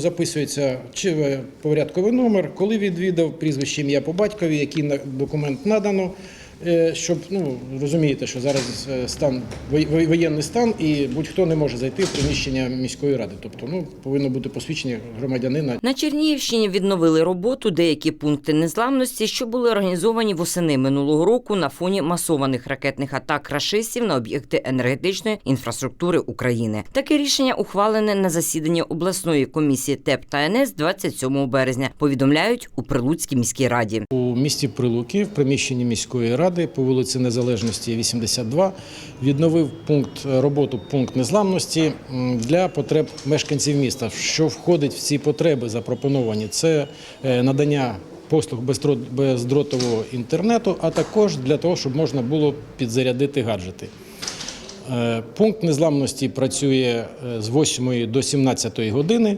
Записується чи порядковий номер, коли відвідав, прізвище ім'я по батькові, який документ надано. Е, Щоб ну розумієте, що зараз е, стан воєнний стан, і будь-хто не може зайти в приміщення міської ради. Тобто, ну повинно бути посвідчення громадянина. На Чернігівщині відновили роботу деякі пункти незламності, що були організовані восени минулого року на фоні масованих ракетних атак рашистів на об'єкти енергетичної інфраструктури України. Таке рішення ухвалене на засіданні обласної комісії ТЕП та НС 27 березня. Повідомляють у Прилуцькій міській раді. У місті Прилуки в приміщенні міської ради по вулиці Незалежності 82 відновив пункт е, роботу пункт незламності для потреб мешканців міста. Що входить в ці потреби запропоновані? Це е, надання послуг бездротового інтернету, а також для того, щоб можна було підзарядити гаджети. Е, Пункт незламності працює з 8 до 17 години.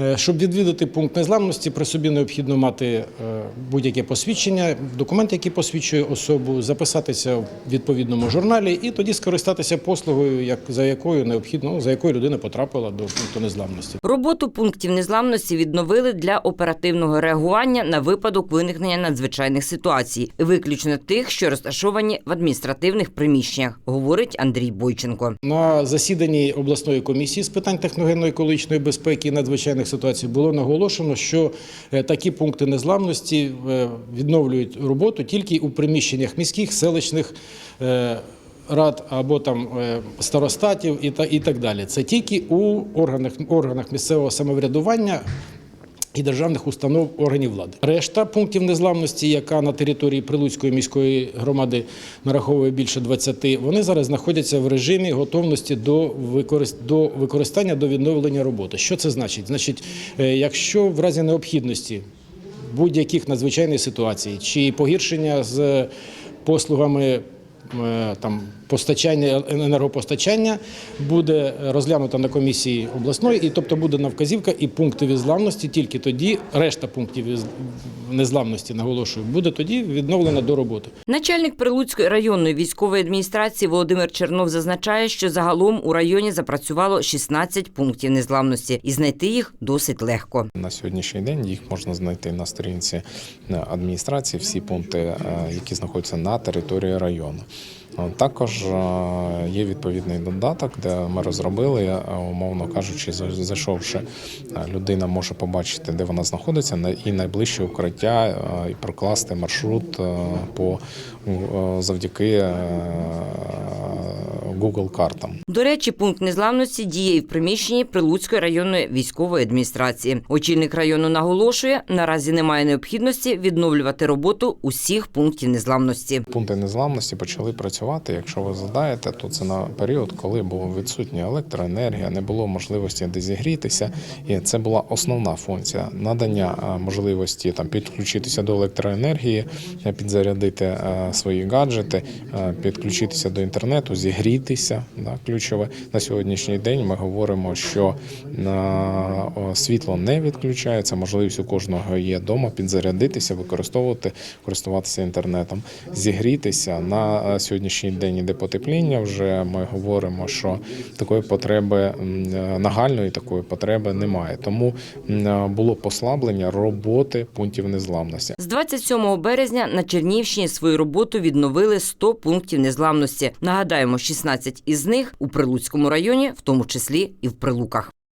Е, Щоб відвідати пункт незламності, при собі необхідно мати е, будь-яке посвідчення, документ, який посвідчує особу, записатися в відповідному журналі і тоді скористатися послугою, як за якою необхідно, ну, за якою людина потрапила до пункту незламності. Роботу пунктів незламності відновили для оперативного реагування на випадок виникнення надзвичайних ситуацій, виключно тих, що розташовані в адміністративних приміщеннях, говорить Андрій Бойченко. На засіданні обласної комісії з питань техногенно-екологічної безпеки і надзвичайних ситуацій було наголошено, що е, такі пункти незламності е, відновлюють роботу тільки у приміщеннях міських, селищних е, рад або там старостатів і та і так далі. Це тільки у органах органах місцевого самоврядування і державних установ органів влади. Решта пунктів незламності, яка на території Прилуцької міської громади нараховує більше 20, вони зараз знаходяться в режимі готовності до використ- до використання до відновлення роботи. Що це значить? Значить, е, якщо в разі необхідності будь-яких надзвичайних ситуацій чи погіршення з послугами е, там постачання енергопостачання буде розглянуто на комісії обласної, і тобто буде на вказівка і пункти незламності тільки тоді, решта пунктів незламності, наголошую, буде тоді відновлена до роботи. Начальник Прилуцької районної військової адміністрації Володимир Чернов зазначає, що загалом у районі запрацювало 16 пунктів незламності, і знайти їх досить легко. На сьогоднішній день їх можна знайти на сторінці е, адміністрації, всі пункти, е, які знаходяться на території району. Також е, є відповідний додаток, де ми розробили, е, умовно кажучи, зайшовши, е, людина може побачити, де вона знаходиться, на- і найближче укриття, і прокласти маршрут по завдяки Google картам. До речі, пункт незламності діє і в приміщенні Прилуцької районної військової адміністрації. Очільник району наголошує, наразі немає необхідності відновлювати роботу усіх пунктів незламності. Пункти незламності почали працювати. Якщо ви задаєте, то це на період, коли була відсутня електроенергія, не було можливості де зігрітися. І це була основна функція надання можливості там підключитися до електроенергії, е, підзарядити е, свої гаджети, е, підключитися до інтернету, зігрітися. Да, ключове на сьогоднішній день. Ми говоримо, що на світло не відключається. Можливість у кожного є вдома підзарядитися, використовувати, користуватися інтернетом, зігрітися на е, сьогоднішній день іде потепління. Вже ми говоримо, що такої потреби е, нагальної такої потреби немає. Тому е, було послаблення роботи пунктів незламності. З 27 березня на Чернівщині свою роботу відновили 100 пунктів незламності. Нагадаємо, 16 із них у Прилуцькому районі, в тому числі і в Прилуках.